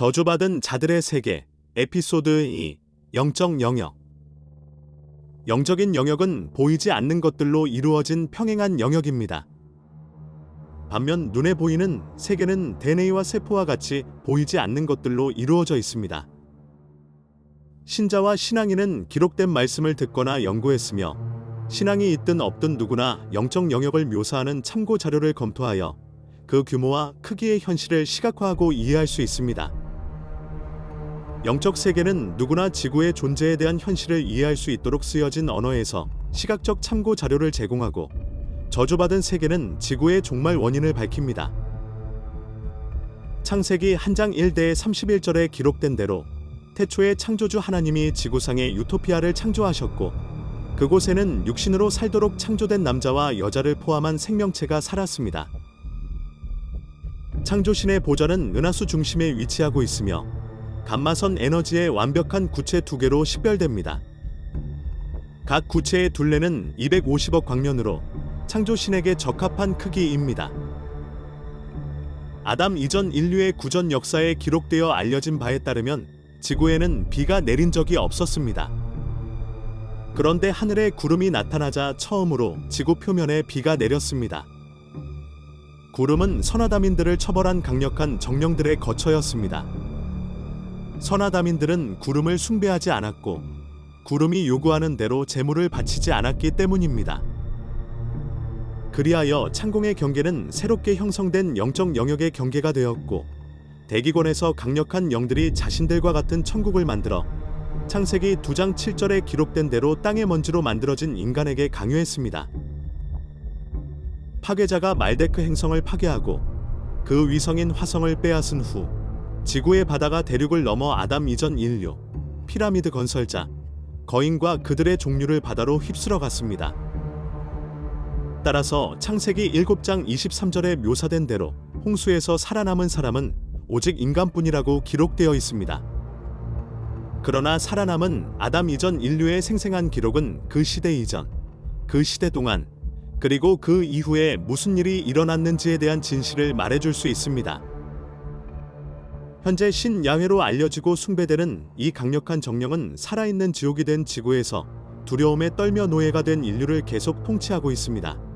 저주받은 자들의 세계 에피소드 2 영적 영역 영적인 영역은 보이지 않는 것들로 이루어진 평행한 영역입니다. 반면 눈에 보이는 세계는 DNA와 세포와 같이 보이지 않는 것들로 이루어져 있습니다. 신자와 신앙인은 기록된 말씀을 듣거나 연구했으며 신앙이 있든 없든 누구나 영적 영역을 묘사하는 참고 자료를 검토하여 그 규모와 크기의 현실을 시각화하고 이해할 수 있습니다. 영적 세계는 누구나 지구의 존재에 대한 현실을 이해할 수 있도록 쓰여진 언어에서 시각적 참고 자료를 제공하고 저주받은 세계는 지구의 종말 원인을 밝힙니다. 창세기 한 장 1대 31절에 기록된 대로 태초에 창조주 하나님이 지구상의 유토피아를 창조하셨고 그곳에는 육신으로 살도록 창조된 남자와 여자를 포함한 생명체가 살았습니다. 창조신의 보좌는 은하수 중심에 위치하고 있으며 감마선 에너지의 완벽한 구체 두 개로 식별됩니다. 각 구체의 둘레는 250억 광년으로 창조신에게 적합한 크기입니다. 아담 이전 인류의 구전 역사에 기록되어 알려진 바에 따르면 지구에는 비가 내린 적이 없었습니다. 그런데 하늘에 구름이 나타나자 처음으로 지구 표면에 비가 내렸습니다. 구름은 선하다민들을 처벌한 강력한 정령들의 거처였습니다. 선하다민들은 구름을 숭배하지 않았고 구름이 요구하는 대로 재물을 바치지 않았기 때문입니다. 그리하여 창공의 경계는 새롭게 형성된 영적 영역의 경계가 되었고 대기권에서 강력한 영들이 자신들과 같은 천국을 만들어 창세기 2장 7절에 기록된 대로 땅의 먼지로 만들어진 인간에게 강요했습니다. 파괴자가 말데크 행성을 파괴하고 그 위성인 화성을 빼앗은 후 지구의 바다가 대륙을 넘어 아담 이전 인류, 피라미드 건설자, 거인과 그들의 종류를 바다로 휩쓸어 갔습니다. 따라서 창세기 7장 23절에 묘사된 대로 홍수에서 살아남은 사람은 오직 인간뿐이라고 기록되어 있습니다. 그러나 살아남은 아담 이전 인류의 생생한 기록은 그 시대 이전, 그 시대 동안, 그리고 그 이후에 무슨 일이 일어났는지에 대한 진실을 말해줄 수 있습니다. 현재 신야훼로 알려지고 숭배되는 이 강력한 정령은 살아있는 지옥이 된 지구에서 두려움에 떨며 노예가 된 인류를 계속 통치하고 있습니다.